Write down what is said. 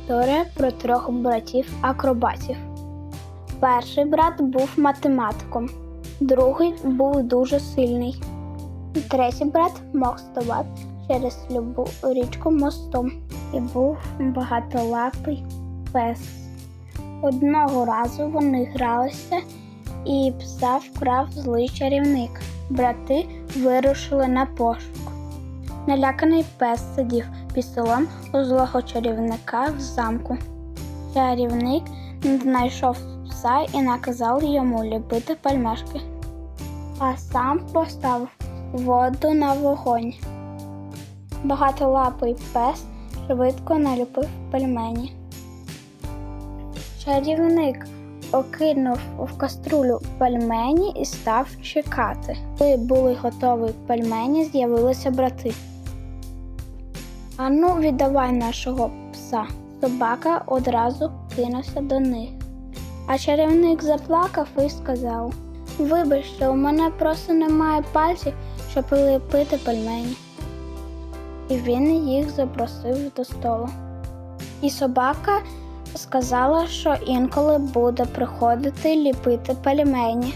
Історія про трьох братів-акробатів. Перший брат був математиком, другий був дуже сильний. І третій брат мог ставати через любу річку мостом і був багатолапий пес. Одного разу вони гралися і пса вкрав злий чарівник. Брати вирушили на пошук. Наляканий пес сидів під столом у злого чарівника в замку. Чарівник знайшов пса і наказав йому ліпити пальмешки, а сам поставив воду на вогонь. Багатолапий пес швидко наліпив пельмені. Чарівник окинув в каструлю пельмені і став чекати. Коли були готові пельмені, з'явилися брати. Ану, віддавай нашого пса. Собака одразу кинувся до них. А чарівник заплакав і сказав: Вибачте, у мене просто немає пальців, щоб ліпити пельмені. І він їх запросив до столу. І собака сказала, що інколи буде приходити ліпити пельмені.